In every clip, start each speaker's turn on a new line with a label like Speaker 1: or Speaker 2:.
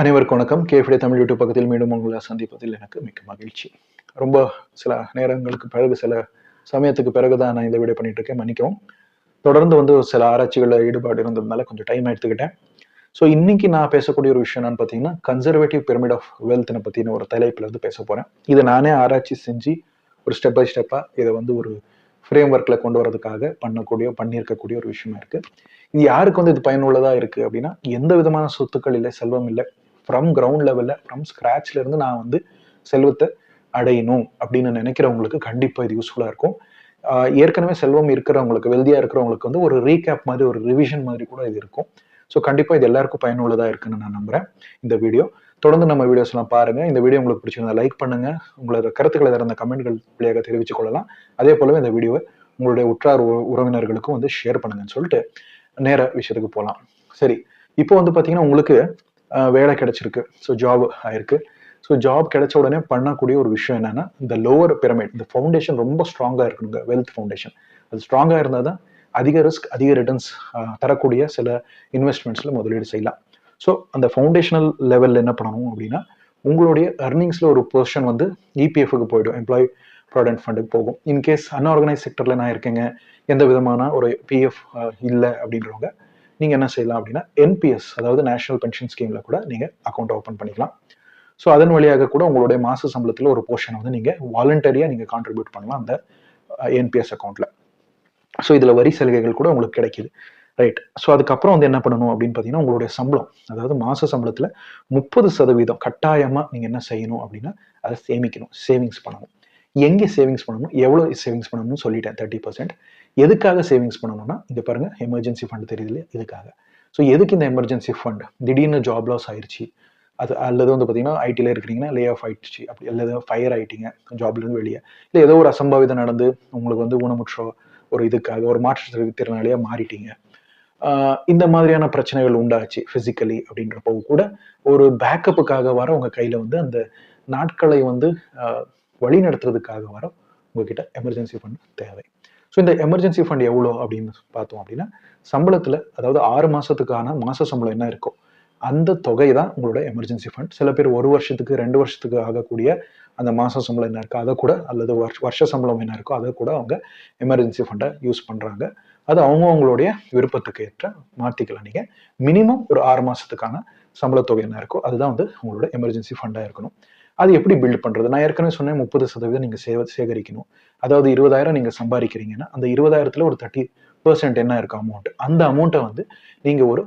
Speaker 1: அனைவருக்கும் வணக்கம். கேஃபிடே தமிழ் யூடியூப் பக்கத்தில் மீண்டும் உங்களை சந்திப்பதில் எனக்கு மிக்க மகிழ்ச்சி. ரொம்ப சில நேரங்களுக்கு பிறகு சில சமயத்துக்கு பிறகு தான் நான் இந்த வீடியோ பண்ணிட்டு இருக்கேன். மன்னிக்கவும். தொடர்ந்து வந்து சில ஆராய்ச்சிகளில் ஈடுபாடு இருந்ததுனால கொஞ்சம் டைம் எடுத்துக்கிட்டேன். ஸோ இன்னைக்கு நான் பேசக்கூடிய ஒரு விஷயம் என்னன்னு பார்த்தீங்கன்னா கன்சர்வேட்டிவ் பிரமிட் ஆஃப் வெல்த்னை பற்றின ஒரு தலைப்பில் வந்து பேச போகிறேன் இதை நானே ஆராய்ச்சி செஞ்சு ஒரு ஸ்டெப் பை ஸ்டெப்பாக இதை வந்து ஒரு ஃப்ரேம் ஒர்க்கில் கொண்டு வரதுக்காக பண்ணக்கூடிய பண்ணியிருக்கக்கூடிய ஒரு விஷயமா இருக்குது இது யாருக்கு வந்து இது பயனுள்ளதாக இருக்குது அப்படின்னா எந்த விதமான சொத்துக்கள் இல்லை செல்வம் இல்லை ஃப்ரம் கிரவுண்ட் லெவலில் ஃப்ரம் ஸ்க்ராட்ச்ல இருந்து நான் வந்து செல்வத்தை அடையணும் அப்படின்னு நினைக்கிறவங்களுக்கு கண்டிப்பாக இது யூஸ்ஃபுல்லாக இருக்கும். ஏற்கனவே செல்வம் இருக்கிறவங்களுக்கு வெல்தியாக இருக்கிறவங்களுக்கு வந்து ஒரு ரீகேப் மாதிரி ஒரு ரிவிஷன் மாதிரி கூட இது இருக்கும். ஸோ கண்டிப்பாக இது எல்லாருக்கும் பயனுள்ளதாக இருக்குன்னு நான் நம்புகிறேன் இந்த வீடியோ தொடர்ந்து நம்ம வீடியோஸ்லாம் பாருங்கள் இந்த வீடியோ உங்களுக்கு பிடிச்சிருந்தா லைக் பண்ணுங்கள் உங்களோட கருத்துக்களை இருந்த கமெண்ட்கள் வழியாக தெரிவித்துக் கொள்ளலாம். அதே போலவே இந்த வீடியோவை உங்களுடைய உற்றார் உ- உறவினர்களுக்கும் வந்து ஷேர் பண்ணுங்கன்னு சொல்லிட்டு நேர விஷயத்துக்கு போகலாம் சரி இப்போ வந்து பார்த்தீங்கன்னா உங்களுக்கு வேலை கிடைச்சிருக்கு. ஸோ ஜாப் ஆயிருக்கு. ஸோ ஜாப் கிடைச்ச உடனே பண்ணக்கூடிய ஒரு விஷயம் என்னன்னா இந்த லோவர் பிரமிட் இந்த ஃபவுண்டேஷன் ரொம்ப ஸ்ட்ராங்காக இருக்கணுங்க வெல்த் ஃபவுண்டேஷன் அது ஸ்ட்ராங்காக இருந்தால் தான் அதிக ரிஸ்க் அதிக ரிட்டர்ன்ஸ் தரக்கூடிய சில இன்வெஸ்ட்மெண்ட்ஸில் முதலீடு செய்யலாம். ஸோ அந்த ஃபவுண்டேஷனல் லெவலில் என்ன பண்ணணும் அப்படின்னா உங்களுடைய அர்னிங்ஸில் ஒரு பொர்ஷன் வந்து இபிஎஃப்க்கு போயிடும் எம்ப்ளாயி ப்ராவிடென்ட் ஃபண்டுக்கு போகும். இன்கேஸ் அன்ஆர்கனைஸ் செக்டரில் நான் இருக்கேங்க எந்த விதமான ஒரு பிஎஃப் இல்லை அப்படின்றவங்க நீங்கள் என்ன செய்யலாம் அப்படின்னா என்பிஎஸ் அதாவது நேஷனல் பென்ஷன் ஸ்கீமில் கூட நீங்கள் அக்கௌண்ட் ஓப்பன் பண்ணிக்கலாம். ஸோ அதன் வழியாக கூட உங்களுடைய மாத சம்பளத்தில் ஒரு போர்ஷனை வந்து நீங்கள் வாலண்டரியாக நீங்கள் கான்ட்ரிபியூட் பண்ணலாம் அந்த என்பிஎஸ் அக்கௌண்ட்டில் ஸோ இதில் வரி சலுகைகள் கூட உங்களுக்கு கிடைக்குது. ரைட் ஸோ அதுக்கப்புறம் வந்து என்ன பண்ணணும் அப்படின்னு பார்த்தீங்கன்னா உங்களுடைய சம்பளம் அதாவது மாச சம்பளத்தில் முப்பது சதவீதம் கட்டாயமாக நீங்கள் என்ன செய்யணும் அப்படின்னா அதை சேமிக்கணும் சேவிங்ஸ் பண்ணணும். எங்கே சேவிங்ஸ் பண்ணணும் எவ்வளோ சேவிங்ஸ் பண்ணணும்னு சொல்லிட்டேன் தேர்ட்டி பர்சன்ட் எதுக்காக சேவிங்ஸ் பண்ணணும்னா இங்கே பாருங்கள் எமர்ஜென்சி ஃபண்ட் தெரியுது இல்லையா? இதுக்காக. ஸோ எதுக்கு இந்த எமர்ஜென்சி ஃபண்ட் திடீர்னு ஜாப் லாஸ் ஆயிடுச்சு அது அல்லது வந்து பார்த்தீங்கன்னா ஐடியில் இருக்கிறீங்கன்னா லே ஆஃப் ஆயிடுச்சு. அப்படி அல்லது ஃபயர் ஆயிட்டீங்க ஜாப்லேருந்து வெளியே. இல்லை ஏதோ ஒரு அசம்பாவிதம் நடந்து உங்களுக்கு வந்து ஊனமுற்றோ ஒரு இதுக்காக ஒரு மாற்றுத்திறனாளியாக மாறிட்டீங்க. இந்த மாதிரியான பிரச்சனைகள் உண்டாச்சு ஃபிசிக்கலி அப்படின்றப்போ கூட ஒரு பேக்கப்புக்காக வர உங்கள் கையில் வந்து அந்த நாட்களை வந்து வழி நடத்துறதுக்காக வர உங்ககிட்ட எமர்ஜென்சி ஃபண்ட் தேவை. ஸோ இந்த எமர்ஜென்சி ஃபண்ட் எவ்வளோ அப்படின்னு பார்த்தோம் அப்படின்னா சம்பளத்தில் அதாவது ஆறு மாதத்துக்கான மாத சம்பளம் என்ன இருக்கோ அந்த தொகை தான் உங்களோட எமர்ஜென்சி ஃபண்ட் சில பேர் ஒரு வருஷத்துக்கு ரெண்டு வருஷத்துக்கு ஆகக்கூடிய அந்த மாத சம்பளம் என்ன இருக்கோ அதை கூட அல்லது வருஷ வருஷ சம்பளம் என்ன இருக்கோ அதை கூட அவங்க எமர்ஜென்சி ஃபண்டை யூஸ் பண்ணுறாங்க அது அவங்கவுங்களுடைய விருப்பத்துக்கு ஏற்ற மாற்றிக்கலாம் நீங்கள் மினிமம் ஒரு ஆறு மாதத்துக்கான சம்பள தொகை என்ன இருக்கோ அதுதான் வந்து உங்களோட எமர்ஜென்சி ஃபண்டாக இருக்கணும். அது எப்படி பில்ட் பண்ணுறது நான் ஏற்கனவே சொன்னேன் முப்பது சதவீதம் நீங்கள் சேவ சேகரிக்கணும். அதாவது இருபதாயிரம் நீங்கள் சம்பாதிக்கிறீங்கன்னா அந்த இருபதாயிரத்தில் ஒரு தேர்ட்டி பர்சன்ட் என்ன இருக்கு அமௌண்ட் அந்த அமௌண்ட்டை வந்து நீங்கள் ஒரு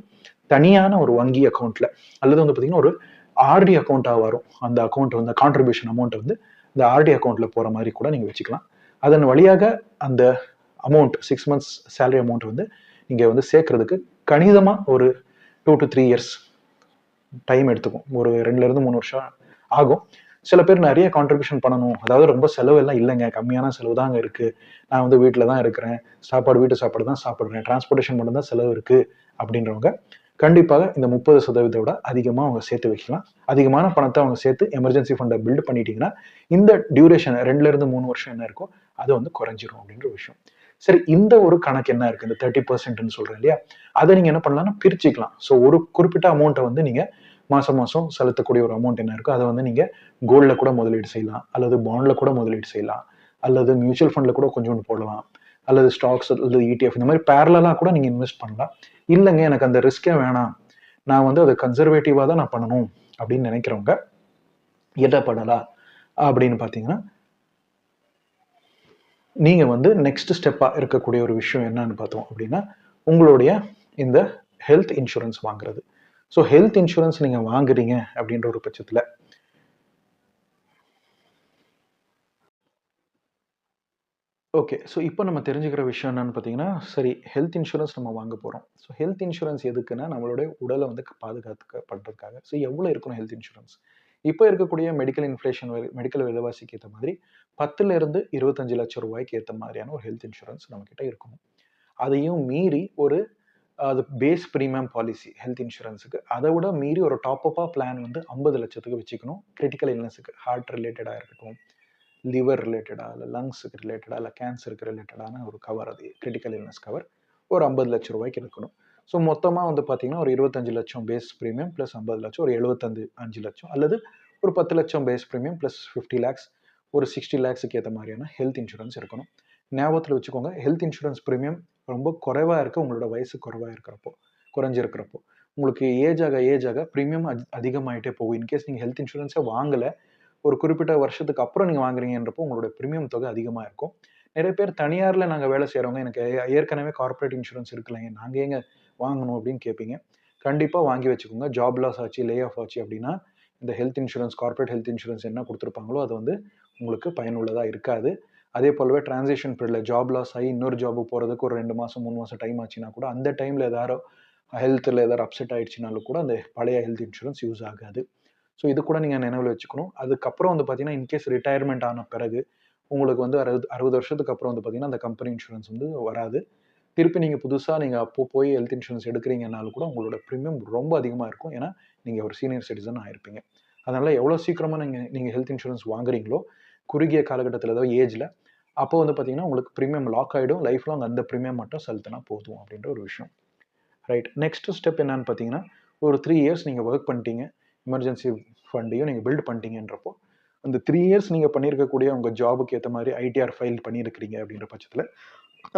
Speaker 1: தனியான ஒரு வங்கி அக்கௌண்ட்டில் அல்லது வந்து பார்த்தீங்கன்னா ஒரு ஆர்டி அக்கௌண்ட்டாக வரும். அந்த அக்கௌண்ட் வந்து கான்ட்ரிபியூஷன் அமௌண்ட்டை வந்து இந்த ஆர்டி அக்கௌண்ட்டில் போகிற மாதிரி கூட நீங்கள் வச்சுக்கலாம். அதன் வழியாக அந்த amount six months salary amount வந்து நீங்கள் வந்து சேர்க்கறதுக்கு கணிதமாக ஒரு two to three years time எடுத்துக்கும். ஒரு ரெண்டுலேருந்து மூணு வருஷம் ஆகும். சில பேர் நிறைய கான்ட்ரிபியூஷன் பண்ணணும். அதாவது ரொம்ப செலவு எல்லாம் இல்லைங்க. கம்மியான செலவு தாங்க இருக்கு. நான் வந்து வீட்டில் தான் இருக்கிறேன். சாப்பாடு வீட்டு சாப்பாடு தான் சாப்பிட்றேன். டிரான்ஸ்போர்ட்டேஷன் மட்டும் தான் செலவு இருக்கு அப்படின்றவங்க கண்டிப்பாக இந்த முப்பது சதவீதத்தை விட அதிகமாக அவங்க சேர்த்து வைக்கலாம். அதிகமான பணத்தை அவங்க சேர்த்து எமர்ஜென்சி ஃபண்டை பில்ட் பண்ணிட்டீங்கன்னா இந்த டியூரேஷன் ரெண்டுல இருந்து மூணு வருஷம் என்ன இருக்கோ அது வந்து குறைஞ்சிரும் அப்படின்ற விஷயம். சரி இந்த ஒரு கணக்கு என்ன இருக்கு? இந்த தேர்ட்டி பர்சன்ட்னு சொல்றேன் இல்லையா? அதை நீங்க என்ன பண்ணலாம்னா பிரிச்சுக்கலாம். ஸோ ஒரு குறிப்பிட்ட அமௌண்ட்டை வந்து நீங்க மாதம் மாதம் செலுத்தக்கூடிய ஒரு அமௌண்ட் என்ன இருக்கோ அதை வந்து நீங்கள் கோல்டில் கூட முதலீடு செய்யலாம். அல்லது பாண்டில் கூட முதலீடு செய்யலாம். அல்லது மியூச்சுவல் ஃபண்டில் கூட கொஞ்சோண்டு போடலாம். அல்லது ஸ்டாக்ஸ் அல்லது இடிஎஃப் இந்த மாதிரி பேரலாக கூட நீங்கள் இன்வெஸ்ட் பண்ணலாம். இல்லைங்க எனக்கு அந்த ரிஸ்கே வேணாம். நான் வந்து அதை கன்சர்வேட்டிவாக தான் நான் பண்ணணும் அப்படின்னு நினைக்கிறவங்க எதை பண்ணலாம் அப்படின்னு பார்த்தீங்கன்னா நீங்கள் வந்து நெக்ஸ்ட் ஸ்டெப்பாக இருக்கக்கூடிய ஒரு விஷயம் என்னன்னு பார்த்தோம் அப்படின்னா உங்களுடைய இந்த ஹெல்த் இன்சூரன்ஸ் வாங்குறது. ஸோ ஹெல்த் இன்சூரன்ஸ் நீங்கள் வாங்குறீங்க அப்படின்ற ஒரு பட்சத்தில் ஓகே ஸோ இப்போ நம்ம தெரிஞ்சுக்கிற விஷயம் என்னன்னு பார்த்தீங்கன்னா சரி ஹெல்த் இன்சூரன்ஸ் நம்ம வாங்க போகிறோம் ஸோ ஹெல்த் இன்சூரன்ஸ் எதுக்குன்னா நம்மளுடைய உடலை வந்து பாதுகாத்துக்க பண்ணுறதுக்காக ஸோ எவ்வளோ இருக்கணும் ஹெல்த் இன்சூரன்ஸ் இப்போ இருக்கக்கூடிய மெடிக்கல் இன்ஃப்ளேஷன் மெடிக்கல் விலைவாசிக்கு ஏற்ற மாதிரி பத்துலேருந்து இருபத்தஞ்சு லட்சம் ரூபாய்க்கு ஏற்ற மாதிரியான ஒரு ஹெல்த் இன்சூரன்ஸ் நம்மக்கிட்ட இருக்கணும். அதையும் மீறி ஒரு அது பேஸ் ப்ரீமியம் பாலிசி ஹெல்த் இன்சூரன்ஸுக்கு அதை விட மீறி ஒரு டாப்அப்பாக பிளான் வந்து ஐம்பது லட்சத்துக்கு வச்சுக்கணும். கிரிட்டிக்கல் இல்னஸுக்கு ஹார்ட் ரிலேட்டடாக இருக்கட்டும் லிவர் ரிலேட்டடாக இல்லை லங்ஸுக்கு ரிலேட்டடாக இல்லை கேன்சருக்கு ரிலேட்டடான ஒரு கவர் அது கிரிட்டிக்கல் இல்னஸ் கவர் ஒரு ஐம்பது லட்ச ரூபாய்க்கு இருக்கணும் ஸோ மொத்தமாக வந்து பார்த்தீங்கன்னா ஒரு இருபத்தஞ்சு லட்சம் பேஸ் ப்ரீமியம் ப்ளஸ் ஐம்பது லட்சம் ஒரு எழுபத்தஞ்சு அஞ்சு லட்சம் அல்லது ஒரு பத்து லட்சம் base premium plus fifty lakhs ஒரு சிக்ஸ்டி லேக்ஸுக்கு ஏற்ற மாதிரியான ஹெல்த் இன்சூரன்ஸ் இருக்கணும். ஞாபகத்தில் வச்சுக்கோங்க ஹெல்த் இன்சூரன்ஸ் ப்ரீமியம் ரொம்ப குறைவாக இருக்குது உங்களோட வயசு குறைவாக இருக்கிறப்போ குறைஞ்சிருக்கிறப்போ. உங்களுக்கு ஏஜ் ஆக ஏஜ் ஆக ப்ரீமியம் அதிகமாகிட்டே போகும். இன்கேஸ் நீங்கள் ஹெல்த் இன்சூரன்ஸே வாங்கலை ஒரு குறிப்பிட்ட வருஷத்துக்கு அப்புறம் நீங்கள் வாங்குறீங்கன்றப்போ உங்களோட ப்ரீமியம் தொகை அதிகமாக இருக்கும். நிறைய பேர் தனியாரில் நாங்கள் வேலை செய்கிறவங்க எனக்கு ஏ- ஏற்கனவே கார்ப்பரேட் இன்சூரன்ஸ் இருக்கலைங்க நாங்கள் எங்கே வாங்கணும் அப்படின்னு கேட்பீங்க கண்டிப்பாக வாங்கி வச்சுக்கோங்க. ஜாப் லாஸ் ஆச்சு லே ஆஃப் ஆச்சு அப்படின்னா இந்த health insurance corporate health insurance என்ன கொடுத்துருப்பாங்களோ அது வந்து உங்களுக்கு பயனுள்ளதாக இருக்காது. அதே போலவே டிரான்சிஷன் பீரியடில் ஜாப் லாஸ் ஆகி இன்னொரு ஜாபுக்கு போகிறதுக்கு ஒரு ரெண்டு மாதம் மூணு மாதம் டைம் ஆச்சுன்னா கூட அந்த டைமில் ஏதாவது ஹெல்த்தில் ஏதாவது அப்செட் ஆயிடுச்சுனாலும் கூட அந்த பழைய ஹெல்த் இன்சூரன்ஸ் யூஸ் ஆகாது. ஸோ இது கூட நீங்கள் நினைவில் வச்சுக்கணும். அதுக்கப்புறம் வந்து பார்த்தீங்கன்னா இன்கேஸ் ரிட்டையர்மெண்ட் ஆன பிறகு உங்களுக்கு வந்து அறுபது அறுபது வருஷத்துக்கு அப்புறம் வந்து பார்த்தீங்கன்னா அந்த கம்பெனி இன்சூரன்ஸ் வந்து வராது. திருப்பி நீங்கள் புதுசாக நீங்கள் அப்போ போய் ஹெல்த் இன்சூரன்ஸ் எடுக்கிறீங்கனாலும் கூட உங்களோட ப்ரீமியம் ரொம்ப அதிகமாக இருக்கும். ஏன்னா நீங்கள் ஒரு சீனியர் சிட்டிசன் ஆயிருப்பீங்க. அதனால் எவ்வளோ சீக்கிரமாக நீங்கள் நீங்கள் ஹெல்த் இன்சூரன்ஸ் வாங்குறீங்களோ குறுகிய காலகட்டத்தில் ஏதோ ஏஜில் அப்போ வந்து பார்த்தீங்கன்னா உங்களுக்கு ப்ரீமியம் லாக் ஆகிடும் லைஃப் லாங் அந்த ப்ரீமியம் மட்டும் செலுத்தினா போதும் அப்படின்ற ஒரு விஷயம். ரைட் நெக்ஸ்ட் ஸ்டெப் என்னன்னு பார்த்தீங்கன்னா ஒரு த்ரீ இயர்ஸ் நீங்கள் ஒர்க் பண்ணிட்டீங்க. எமர்ஜென்சி ஃபண்டையும் நீங்கள் பில்ட் பண்ணிட்டீங்கன்றப்போ அந்த த்ரீ இயர்ஸ் நீங்கள் பண்ணியிருக்கக்கூடிய உங்கள் ஜாபுக்கு ஏற்ற மாதிரி ஐடிஆர் ஃபைல் பண்ணியிருக்கிறீங்க அப்படின்ற பட்சத்தில்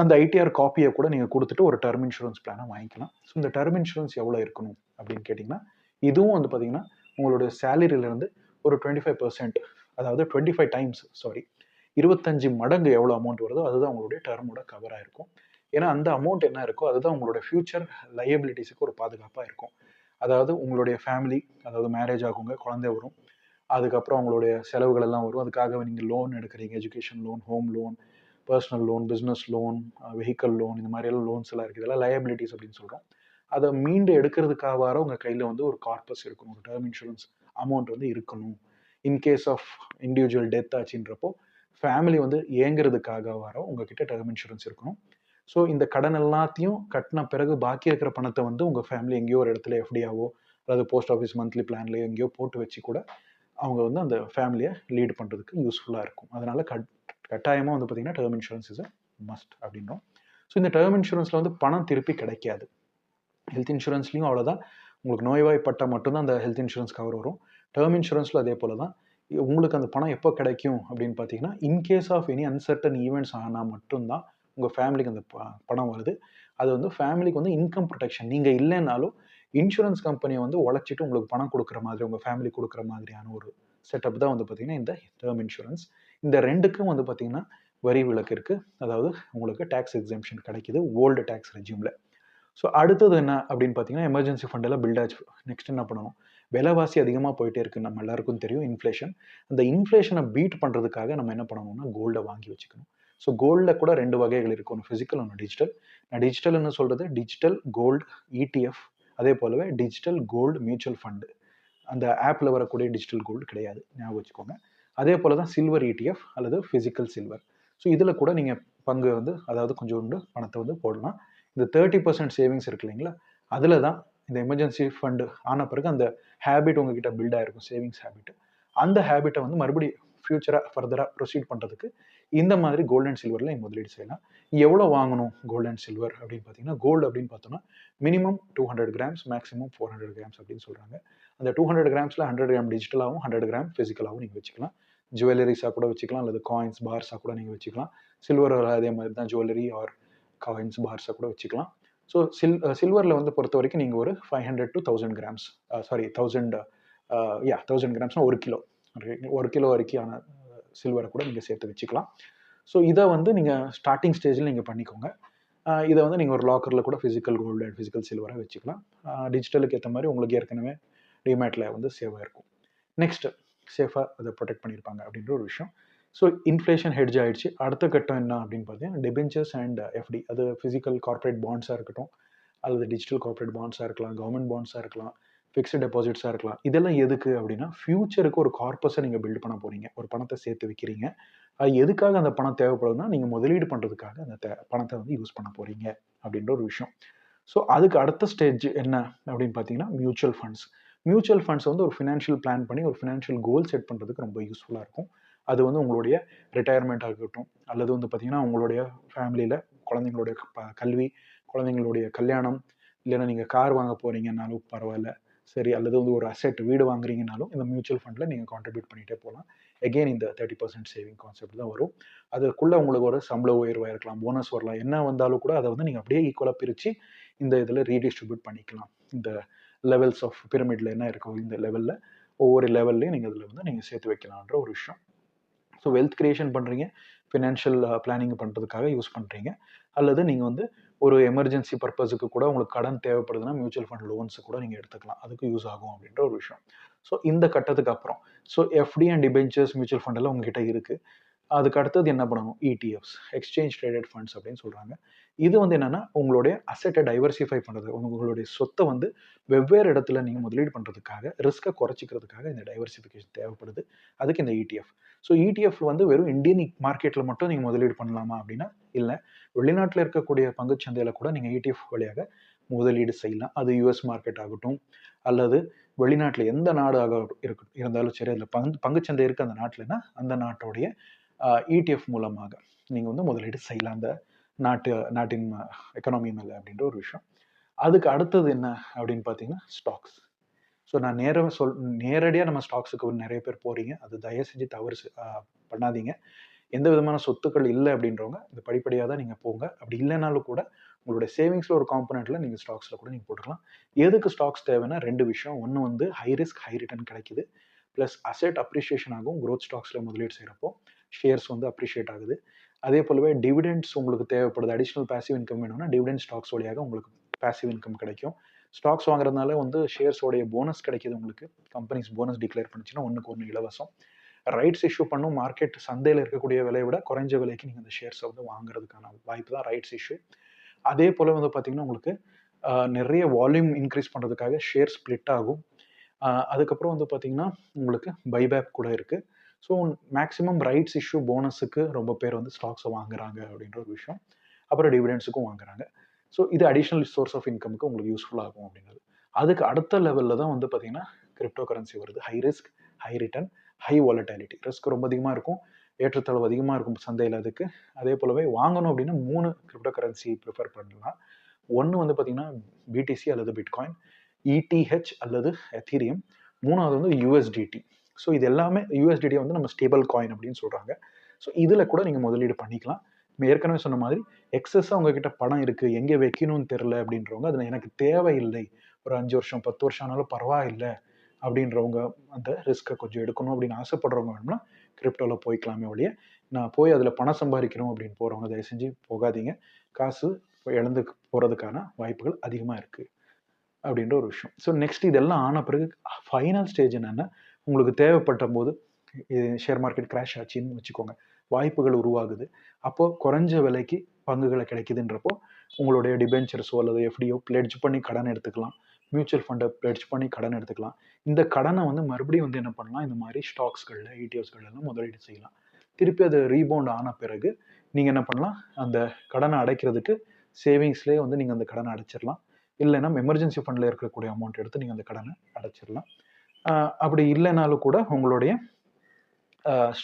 Speaker 1: அந்த ஐடிஆர் காப்பியை கூட நீங்கள் கொடுத்துட்டு ஒரு டர்ம் இன்சூரன்ஸ் பிளானை வாங்கிக்கலாம். ஸோ இந்த டர்ம் இன்சூரன்ஸ் எவ்வளோ இருக்கணும் அப்படின்னு கேட்டிங்கன்னா இதுவும் வந்து பார்த்தீங்கன்னா உங்களோட சேலரியிலேருந்து ஒரு டுவெண்ட்டி ஃபைவ் பர்சன்ட் அதாவது டுவெண்ட்டி ஃபைவ் டைம்ஸ் சாரி இருபத்தஞ்சு மடங்கு எவ்வளோ அமௌண்ட் வருதோ அதுதான் உங்களுடைய டர்மோட கவராக இருக்கும். ஏன்னா அந்த அமௌண்ட் என்ன இருக்கோ அதுதான் உங்களோட ஃபியூச்சர் லயபிலிட்டிஸுக்கு ஒரு பாதுகாப்பாக இருக்கும். அதாவது உங்களுடைய ஃபேமிலி அதாவது மேரேஜ் ஆகுங்க குழந்தை வரும். அதுக்கப்புறம் உங்களுடைய செலவுகள் எல்லாம் வரும். அதுக்காக நீங்கள் லோன் எடுக்கிறீங்க. Education loan home loan personal loan business loan vehicle loan இந்த மாதிரி எல்லாம் லோன்ஸ் எல்லாம் இருக்குது. இதெல்லாம் லயபிலிட்டிஸ் அப்படின்னு சொல்கிறோம் அதை மீண்டு எடுக்கிறதுக்காக உங்கள் கையில் வந்து ஒரு கார்பஸ் இருக்கணும். ஒரு டேர்ம் இன்சூரன்ஸ் அமௌண்ட் வந்து இருக்கணும். In case of individual death ஆச்சுன்றப்போ family வந்து இயங்குறதுக்காக வர உங்ககிட்ட டேர்ம் இன்சூரன்ஸ் இருக்கணும். ஸோ இந்த கடன் எல்லாத்தையும் கட்டின பிறகு பாக்கி இருக்கிற பணத்தை வந்து உங்கள் ஃபேமிலி எங்கேயோ ஒரு இடத்துல எஃப்டியாவோ அதாவது போஸ்ட் ஆஃபீஸ் மந்த்லி பிளான்லேயோ எங்கேயோ போட்டு வச்சு கூட அவங்க வந்து அந்த ஃபேமிலியை லீட் பண்ணுறதுக்கு யூஸ்ஃபுல்லாக இருக்கும். அதனால் கட் கட்டாயமாக வந்து பார்த்தீங்கன்னா term insurance is a must அப்படின்றோம். ஸோ இந்த டேர்ம் இன்சூரன்ஸில் வந்து பணம் திருப்பி கிடைக்காது. ஹெல்த் இன்சூரன்ஸ்லையும் அவ்வளோதான் உங்களுக்கு நோய்வாய்ப்பட்டால் மட்டும்தான் அந்த ஹெல்த் இன்சூரன்ஸ் கவர் வரும். டேர்ம் இன்சூரன்ஸில் அதே போல தான் உங்களுக்கு அந்த பணம் எப்போ கிடைக்கும் அப்படின்னு பார்த்தீங்கன்னா in case of any uncertain events ஆனால் மட்டும்தான் உங்கள் ஃபேமிலிக்கு அந்த ப- பணம் வருது. அது வந்து ஃபேமிலிக்கு வந்து இன்கம் ப்ரொடெக்ஷன் நீங்கள் இல்லைனாலும் இன்சூரன்ஸ் கம்பெனியை வந்து உழைச்சிட்டு உங்களுக்கு பணம் கொடுக்குற மாதிரி உங்கள் ஃபேமிலி கொடுக்குற மாதிரியான ஒரு செட்டப் தான் வந்து பார்த்தீங்கன்னா இந்த டேர்ம் இன்சூரன்ஸ் இந்த ரெண்டுக்கும் வந்து பார்த்தீங்கன்னா வரி விலக்கு இருக்குது அதாவது உங்களுக்கு டேக்ஸ் எக்ஸம்ஷன் கிடைக்குது ஓல்டு டேக்ஸ் ரெஜியூமில் ஸோ அடுத்தது என்ன அப்படின்னு பார்த்தீங்கன்னா எமர்ஜென்சி ஃபண்டெல்லாம் பில்ட் ஆச்சு. நெக்ஸ்ட் என்ன பண்ணணும்? விலைவாசி அதிகமாக போயிட்டே இருக்கு. நம்ம எல்லாருக்கும் தெரியும் இன்ஃப்ளேஷன் அந்த இன்ஃப்ளேஷனை பீட் பண்ணுறதுக்காக நம்ம என்ன பண்ணணும்னா கோல்டை வாங்கி வச்சுக்கணும். ஸோ கோல்டில் கூட ரெண்டு வகைகள் இருக்கு. ஒன்று ஃபிசிக்கல் ஒன்று டிஜிட்டல் நான் டிஜிட்டல்னு சொல்கிறது டிஜிட்டல் கோல்டு இடிஎஃப் அதே போலவே டிஜிட்டல் கோல்டு மியூச்சுவல் ஃபண்டு அந்த ஆப்பில் வரக்கூடிய டிஜிட்டல் கோல்டு கிடையாது. ஞாபகம் வச்சுக்கோங்க. அதே போல தான் சில்வர் இடிஎஃப் அல்லது ஃபிசிக்கல் சில்வர் ஸோ இதில் கூட நீங்கள் பங்கு வந்து அதாவது கொஞ்சோண்டு பணத்தை வந்து போடலாம். இந்த தேர்ட்டி பர்சன்ட் சேவிங்ஸ் இருக்கு இல்லைங்களா? அதில் தான் இந்த எமர்ஜென்சி ஃபண்டு ஆன பிறகு அந்த ஹேபிட் உங்ககிட்ட பில்ட் ஆகிருக்கும் சேவிங்ஸ் ஹேபிட் அந்த ஹேபிட்டை வந்து மறுபடியும் ஃபியூச்சராக ஃபர்தராக ப்ரொசீட் பண்ணுறதுக்கு இந்த மாதிரி கோல்டு அண்ட் சில்வரில் முதலீடு செய்யலாம். எவ்வளோ வாங்கணும் கோல்டு அண்ட் சில்வர் அப்படின்னு பார்த்தீங்கன்னா கோல்டு அப்படின்னு பார்த்தோம்னா minimum two hundred grams maximum four hundred grams அப்படின்னு சொல்கிறாங்க அந்த டூ ஹண்ட்ரட் கிராம்ஸில் ஹண்ட்ரட் கிராம் டிஜிட்டலாகவும் ஹண்ட்ரட் கிராம் ஃபிசிக்கலாகவும் நீங்கள் வச்சுக்கலாம். ஜுவல்லரிஸாக கூட வச்சுக்கலாம் அல்லது காயின்ஸ் பார்ஸாக கூட நீங்கள் வச்சுக்கலாம். சில்வர் அதே மாதிரி தான் ஜுவல்லரி ஆர் காயின்ஸ் பார்ஸை கூட வச்சுக்கலாம். ஸோ சில் சில்வரில் வந்து பொறுத்த வரைக்கும் நீங்கள் ஒரு five hundred to thousand grams sorry thousand yeah thousand கிராம்ஸ்னால் ஒரு கிலோ. ஒரு கிலோ வரைக்கான சில்வரை uh, கூட நீங்கள் சேர்த்து வச்சுக்கலாம். ஸோ இதை வந்து நீங்கள் ஸ்டார்டிங் ஸ்டேஜில் நீங்கள் பண்ணிக்கோங்க. Uh, இதை வந்து நீங்கள் ஒரு லாக்கரில் கூட ஃபிசிக்கல் கோல்டு அண்ட் ஃபிசிக்கல் சில்வராக வச்சுக்கலாம். Uh, டிஜிட்டலுக்கு ஏற்ற மாதிரி உங்களுக்கு ஏற்கனவே டிமேட்டில் வந்து சேவாக இருக்கும். நெக்ஸ்ட்டு சேஃபாக அதை ப்ரொடெக்ட் பண்ணியிருப்பாங்க அப்படின்ற ஒரு விஷயம். ஸோ இன்ஃப்ளேஷன் ஹெட்ஜ் ஆகிடுச்சு அடுத்த கட்டம் என்ன அப்படின்னு பார்த்தீங்கன்னா டெபென்ச்சர்ஸ் அண்ட் எஃப்டி அது ஃபிசிக்கல் கார்ப்பரேட் பாண்ட்ஸாக இருக்கட்டும் அல்லது டிஜிட்டல் கார்ப்பரேட் பாண்ட்ஸாக இருக்கலாம் கவர்மெண்ட் பாண்ட்ஸாக இருக்கலாம் ஃபிக்ஸ்டு டெபாசிட்ஸாக இருக்கலாம். இதெல்லாம் எதுக்கு அப்படின்னா ஃப்யூச்சருக்கு ஒரு கார்பஸை நீங்கள் பில்ட் பண்ண போகிறீங்க ஒரு பணத்தை சேர்த்து வைக்கிறீங்க. அது எதுக்காக அந்த பணம் தேவைப்படுதுன்னா நீங்கள் முதலீடு பண்ணுறதுக்காக அந்த தே பணத்தை வந்து யூஸ் பண்ண போகிறீங்க அப்படின்ற ஒரு விஷயம். ஸோ அதுக்கு அடுத்த ஸ்டேஜ் என்ன அப்படின்னு பார்த்தீங்கன்னா மியூச்சுவல் ஃபண்ட்ஸ் மியூச்சுவல் ஃபண்ட்ஸ் வந்து ஒரு ஃபினான்ஷியல் பிளான் பண்ணி ஒரு ஃபினான்ஷியல் கோல் செட் பண்ணுறதுக்கு ரொம்ப யூஸ்ஃபுல்லாக இருக்கும். அது வந்து உங்களுடைய ரிட்டையர்மெண்ட் ஆகட்டும். அல்லது வந்து பார்த்தீங்கன்னா உங்களுடைய ஃபேமிலியில் குழந்தைங்களுடைய கல்வி குழந்தைங்களுடைய கல்யாணம் இல்லைன்னா நீங்கள் கார் வாங்க போகிறீங்கன்னாலும் பரவாயில்ல. சரி அல்லது வந்து ஒரு அசெட் வீடு வாங்குறீங்கனாலும் இந்த மியூச்சுவல் ஃபண்டில் நீங்கள் கான்ட்ரிபியூட் பண்ணிகிட்டே போகலாம் எகெயின் இந்த தேர்ட்டி பர்சன்ட் சேவிங் கான்செப்ட் தான் வரும். அதுக்குள்ளே உங்களுக்கு ஒரு சம்பள உயர்வாக இருக்கலாம் போனஸ் வரலாம். என்ன வந்தாலும் கூட அதை வந்து நீங்கள் அப்படியே ஈக்குவலாக பிரித்து இந்த இதில் ரீடிஸ்ட்ரிபியூட் பண்ணிக்கலாம். இந்த லெவல்ஸ் ஆஃப் பிரமிடில் என்ன இருக்கோ இந்த லெவலில் ஒவ்வொரு லெவல்லையும் நீங்கள் இதில் வந்து நீங்கள் சேர்த்து வைக்கலான்ற ஒரு விஷயம். ஸோ வெல்த் கிரியேஷன் பண்ணுறீங்க ஃபினான்ஷியல் பிளானிங் uh, பண்ணுறதுக்காக யூஸ் பண்ணுறீங்க அல்லது நீங்கள் வந்து ஒரு எமர்ஜென்சி பர்பஸுக்கு கூட உங்களுக்கு கடன் தேவைப்படுதுன்னா மியூச்சுவல் ஃபண்ட் லோன்ஸு கூட நீங்கள் எடுத்துக்கலாம். அதுக்கு யூஸ் ஆகும் அப்படின்ற ஒரு விஷயம். ஸோ இந்த கட்டத்துக்கு அப்புறம். So FD and debentures mutual fund எல்லாம் உங்ககிட்ட இருக்குது அதுக்கு அடுத்தது என்ன பண்ணணும்? இடிஎஃப்ஸ் எக்ஸ்சேஞ்ச் ட்ரேடட் ஃபண்ட்ஸ் அப்படின்னு சொல்கிறாங்க இது வந்து என்னென்னா உங்களுடைய அசெட்டை டைவர்சிஃபை பண்ணுறது உங்களுடைய சொத்தை வந்து வெவ்வேறு இடத்துல நீங்கள் முதலீடு பண்ணுறதுக்காக ரிஸ்க்கை குறைச்சிக்கிறதுக்காக இந்த டைவர்சிஃபிகேஷன் தேவைப்படுது. அதுக்கு இந்த இடிஎஃப் ஸோ இடிஎஃப் வந்து வெறும் இந்தியன் மார்க்கெட்டில் மட்டும் நீங்கள் முதலீடு பண்ணலாமா அப்படின்னா இல்லை. வெளிநாட்டில் இருக்கக்கூடிய பங்குச்சந்தையில் கூட நீங்கள் இடிஎஃப் வழியாக முதலீடு செய்யலாம். அது யூஎஸ் மார்க்கெட் ஆகட்டும் அல்லது வெளிநாட்டில் எந்த நாடாக ஆக இருக்கு இருந்தாலும் சரி அதில் பங்கு பங்குச்சந்தை இருக்குது அந்த நாட்டில்னா அந்த நாட்டோடைய இடிஎஃப் மூலமாக நீங்கள் வந்து முதலீடு செய்யலாம். அந்த நாட்டு நாட்டின் எக்கனாமி மேலே அப்படின்ற ஒரு விஷயம். அதுக்கு அடுத்தது என்ன அப்படின்னு பார்த்தீங்கன்னா ஸ்டாக்ஸ் ஸோ நான் நேராக சொல் நேரடியாக நம்ம ஸ்டாக்ஸுக்கு நிறைய பேர் போகிறீங்க அது தயவு செஞ்சு தவறு பண்ணாதீங்க. எந்த விதமான சொத்துக்கள் இல்லை அப்படின்றவங்க இந்த படிப்படியாக தான் நீங்கள் போங்க. அப்படி இல்லைனாலும் கூட உங்களுடைய சேவிங்ஸில் ஒரு காம்பனெண்ட்டில் நீங்கள் ஸ்டாக்ஸில் கூட நீங்கள் போட்டுக்கலாம். எதுக்கு ஸ்டாக்ஸ் தேவைன்னா ரெண்டு விஷயம். ஒன்று வந்து ஹை ரிஸ்க் ஹை ரிட்டர்ன் கிடைக்குது. ப்ளஸ் அசெட் அப்ரிஷியேஷன் ஆகும். க்ரோத் ஸ்டாக்ஸில் முதலீடு செய்கிறப்போ ஷேர்ஸ் வந்து அப்ரிஷியேட் ஆகுது. அதே போலவே டிவிடெண்ட்ஸ் உங்களுக்கு தேவைப்படுது. அடிஷ்னல் பேசிவ் இன்கம் வேணும்னா டிவிடெண்ட் ஸ்டாக்ஸ் வழியாக உங்களுக்கு பேசிவ் இன்கம் கிடைக்கும். ஸ்டாக்ஸ் வாங்குறதுனால வந்து ஷேர்ஸோடைய போனஸ் கிடைக்கிது உங்களுக்கு. கம்பெனிஸ் போனஸ் டிக்ளேர் பண்ணிச்சுன்னா ஒன்றுக்கு ஒன்று இலவசம். ரைட்ஸ் இஷ்யூ பண்ணும் மார்க்கெட் சந்தையில் இருக்கக்கூடிய விலையை விட குறைஞ்ச விலைக்கு நீங்கள் அந்த ஷேர்ஸை வந்து வாங்குறதுக்கான வாய்ப்பு தான் ரைட்ஸ் இஷ்யூ அதே போல் வந்து பார்த்திங்கன்னா உங்களுக்கு நிறைய வால்யூம் இன்க்ரீஸ் பண்ணுறதுக்காக ஷேர் ஸ்ப்ளிட் ஆகும். அதுக்கப்புறம் வந்து பார்த்திங்கன்னா உங்களுக்கு பைபேக் கூட இருக்குது ஸோ மேக்ஸிமம் ரைட்ஸ் இஷ்யூ போனஸுக்கு ரொம்ப பேர் வந்து ஸ்டாக்ஸை வாங்குறாங்க அப்படின்ற ஒரு விஷயம். அப்புறம் டிவிடெண்ட்ஸுக்கும் வாங்குறாங்க. ஸோ இது அடிஷ்னல் சோர்ஸ் ஆஃப் இன்கமுக்கு உங்களுக்கு யூஸ்ஃபுல் ஆகும் அப்படின்றது அதுக்கு அடுத்த லெவலில் தான் வந்து பார்த்தீங்கன்னா கிரிப்டோ கரன்சி வருது. High risk high return high volatility risk ரொம்ப அதிகமாக இருக்கும். ஏற்றத்தளவு அதிகமாக இருக்கும் சந்தையில் அதுக்கு. அதே போலவே வாங்கணும் அப்படின்னா மூணு கிரிப்டோ கரன்சி ப்ரிஃபர் பண்ணலாம். ஒன்று வந்து பார்த்தீங்கன்னா பிடிசி அல்லது பிட்காயின் இடிஹெச் அல்லது எத்தீரியம் மூணாவது வந்து யூஎஸ்டிடி ஸோ இது எல்லாமே யூஎஸ்டிடியை வந்து நம்ம ஸ்டேபிள் காயின் அப்படின்னு சொல்கிறாங்க ஸோ இதில் கூட நீங்கள் முதலீடு பண்ணிக்கலாம். ஏற்கனவே சொன்ன மாதிரி எக்ஸஸாக உங்ககிட்ட பணம் இருக்குது எங்கே வைக்கணும்னு தெரில அப்படின்றவங்க அதில் எனக்கு தேவையில்லை. ஒரு அஞ்சு வருஷம் பத்து வருஷம் ஆனாலும் பரவாயில்லை அப்படின்றவங்க அந்த ரிஸ்க்கை கொஞ்சம் எடுக்கணும் அப்படின்னு ஆசைப்படுறவங்க வேணும்னா கிரிப்டோவில் போய்க்கலாமே ஒழிய நான் போய் அதில் பணம் சம்பாதிக்கணும் அப்படின்னு போகிறவங்க தயவு செஞ்சு போகாதீங்க. காசு இழந்து போகிறதுக்கான வாய்ப்புகள் அதிகமாக இருக்குது அப்படின்ற ஒரு விஷயம். ஸோ நெக்ஸ்ட் இதெல்லாம் ஆன பிறகு ஃபைனல் ஸ்டேஜ் என்னென்னா உங்களுக்கு தேவைப்பட்ட போது ஷேர் மார்க்கெட் கிராஷ் ஆச்சுன்னு வச்சுக்கோங்க. வாய்ப்புகள் உருவாகுது. அப்போது குறைஞ்ச விலைக்கு பங்குகளை கிடைக்குதுன்றப்போ உங்களுடைய டிபென்ச்சர்ஸோ அல்லது எஃப்டியோ பிளெட்ஜ் பண்ணி கடன் எடுத்துக்கலாம். மியூச்சுவல் ஃபண்டை பிளெட்ஜ் பண்ணி கடன் எடுத்துக்கலாம். இந்த கடனை வந்து மறுபடியும் வந்து என்ன பண்ணலாம்? இந்த மாதிரி ஸ்டாக்ஸ்களில் இடிஎஃப்ஸ்கள்லாம் முதலீடு செய்யலாம். திருப்பி அது ரீபவுண்ட் ஆன பிறகு நீங்கள் என்ன பண்ணலாம்? அந்த கடனை அடைக்கிறதுக்கு சேவிங்ஸ்லேயே வந்து நீங்கள் அந்த கடனை அடைச்சிடலாம் இல்லைன்னா எமர்ஜென்சி ஃபண்டில் இருக்கக்கூடிய அமௌண்ட் எடுத்து நீங்கள் அந்த கடனை அடைச்சிடலாம் அப்படி இல்லைனாலும் கூட உங்களுடைய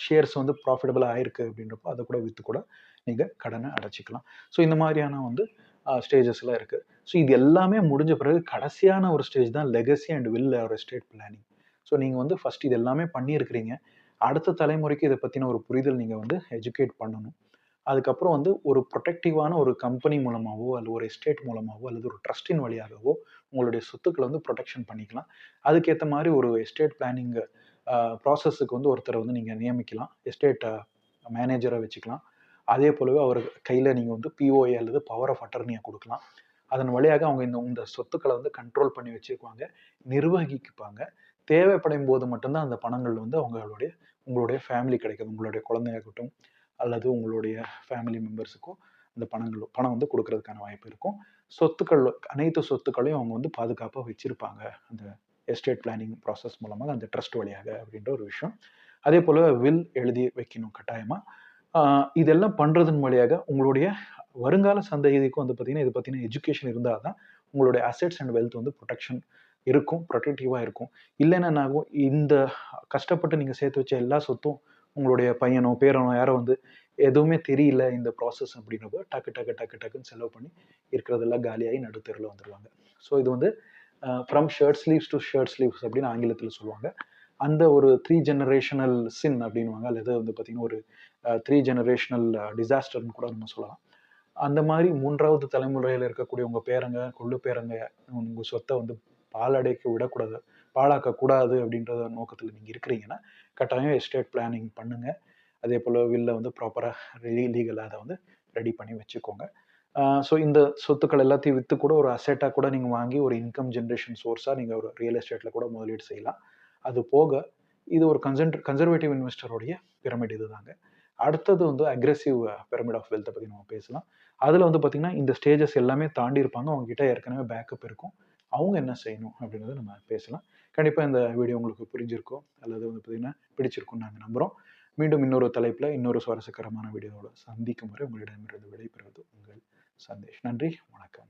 Speaker 1: ஷேர்ஸ் வந்து ப்ராஃபிட்டபிளாக ஆயிருக்கு அப்படின்றப்போ அதை கூட விற்று கூட நீங்கள் கடனை அடைச்சிக்கலாம். ஸோ இந்த மாதிரியான வந்து ஸ்டேஜஸ்லாம் இருக்குது ஸோ இது எல்லாமே முடிஞ்ச பிறகு கடைசியான ஒரு ஸ்டேஜ் தான் லெகசி அண்ட் வில் ஒரு எஸ்டேட் பிளானிங் ஸோ நீங்கள் வந்து ஃபஸ்ட் இது எல்லாமே பண்ணியிருக்கிறீங்க. அடுத்த தலைமுறைக்கு இதை பற்றின ஒரு புரிதல் நீங்கள் வந்து எஜுகேட் பண்ணணும். அதுக்கப்புறம் வந்து ஒரு ப்ரொடெக்டிவான ஒரு கம்பெனி மூலமாகவோ அல்லது ஒரு எஸ்டேட் மூலமாகவோ அல்லது ஒரு ட்ரஸ்டின் வழியாகவோ உங்களுடைய சொத்துக்களை வந்து ப்ரொடெக்ஷன் பண்ணிக்கலாம். அதுக்கேற்ற மாதிரி ஒரு எஸ்டேட் பிளானிங்கை ப்ராசஸுக்கு வந்து ஒருத்தரை வந்து நீங்கள் நியமிக்கலாம். எஸ்டேட் மேனேஜரை வச்சுக்கலாம். அதே போலவே அவர் கையில் நீங்கள் வந்து பிஓஏ அல்லது பவர் ஆஃப் அட்டர்னியை கொடுக்கலாம். அதன் வழியாக அவங்க இந்த இந்த சொத்துக்களை வந்து கண்ட்ரோல் பண்ணி வச்சுக்குவாங்க நிர்வகிப்பாங்க. தேவைப்படும் போது மட்டும்தான் அந்த பணங்கள் வந்து அவங்களுடைய உங்களுடைய ஃபேமிலி கிடைக்கும். உங்களுடைய குழந்தையாகட்டும் அல்லது உங்களுடைய ஃபேமிலி மெம்பர்ஸுக்கும் அந்த பணங்கள் பணம் வந்து கொடுக்கறதுக்கான வாய்ப்பு இருக்கும். சொத்துக்கள் அனைத்து சொத்துக்களையும் அவங்க வந்து பாதுகாப்பாக வச்சுருப்பாங்க அந்த எஸ்டேட் பிளானிங் ப்ராசஸ் மூலமாக அந்த ட்ரஸ்ட் வழியாக அப்படின்ற ஒரு விஷயம். அதே போல் வில் எழுதி வைக்கணும் கட்டாயமாக இதெல்லாம் பண்ணுறதன் வழியாக உங்களுடைய வருங்கால சந்ததிக்கும் வந்து பார்த்திங்கன்னா இது பார்த்தீங்கன்னா எஜுகேஷன் இருந்தால் தான் உங்களுடைய அசெட்ஸ் அண்ட் வெல்த் வந்து ப்ரொடெக்ஷன் இருக்கும் ப்ரொடெக்டிவாக இருக்கும். இல்லைன்னா என்னாகும் இந்த கஷ்டப்பட்டு நீங்கள் சேர்த்து வச்ச எல்லா சொத்தும் உங்களுடைய பையனோ பேரனோ யாரோ வந்து எதுவுமே தெரியல இந்த ப்ராசஸ் அப்படின்றப்ப டக்கு டக்கு டக்கு டக்குன்னு செலவு பண்ணி இருக்கிறதெல்லாம் காலியாகி நடுத்தெருவில் வந்துடுவாங்க ஸோ இது வந்து from shirt sleeves to shirt sleeves அப்படின்னு ஆங்கிலத்தில் சொல்லுவாங்க. அந்த ஒரு த்ரீ ஜெனரேஷனல் சின் அப்படின்வாங்க அல்லது வந்து பார்த்திங்கன்னா ஒரு த்ரீ ஜெனரேஷனல் டிசாஸ்டர்னு கூட நம்ம சொல்லலாம். அந்த மாதிரி மூன்றாவது தலைமுறையில் இருக்கக்கூடிய உங்கள் பேரங்க கொள்ளு பேரங்க உங்கள் சொத்தை வந்து பாலடைக்க விடக்கூடாது பாழாக்கக்கூடாது அப்படின்றத நோக்கத்தில் நீங்கள் இருக்கிறீங்கன்னா கட்டாயம் எஸ்டேட் பிளானிங் பண்ணுங்கள் அதே போல் வில்ல வந்து ப்ராப்பராக லீகலாக அதை வந்து ரெடி பண்ணி வச்சுக்கோங்க. ஸோ இந்த சொத்துக்கள் எல்லாத்தையும் விற்று கூட ஒரு அசெட்டாக கூட நீங்கள் வாங்கி ஒரு இன்கம் ஜென்ரேஷன் சோர்ஸாக நீங்கள் ஒரு ரியல் எஸ்டேட்டில் கூட முதலீடு செய்யலாம். அது போக இது ஒரு கன்சென்ட் கன்சர்வேட்டிவ் இன்வெஸ்டருடைய பிரமிட் இது தாங்க அடுத்தது வந்து அக்ரெசிவ் பிரமிட் ஆஃப் வெல்த்தை பற்றி நம்ம பேசலாம். அதில் வந்து பார்த்திங்கன்னா இந்த ஸ்டேஜஸ் எல்லாமே தாண்டி இருப்பாங்க. அவங்ககிட்ட ஏற்கனவே பேக்கப் இருக்கும். அவங்க என்ன செய்யணும் அப்படின்றத நம்ம பேசலாம். கண்டிப்பாக இந்த வீடியோ உங்களுக்கு புரிஞ்சிருக்கும் அல்லது வந்து பார்த்திங்கன்னா பிடிச்சிருக்கும்னு நாங்கள் நம்புகிறோம் மீண்டும் இன்னொரு தலைப்பில் இன்னொரு சுவாரஸ்யகரமான வீடியோவோட சந்திக்கும் வரை உங்களிடமிருந்து விடைபெறுவது உங்கள் சந்தேஷ். நன்றி. வணக்கம்.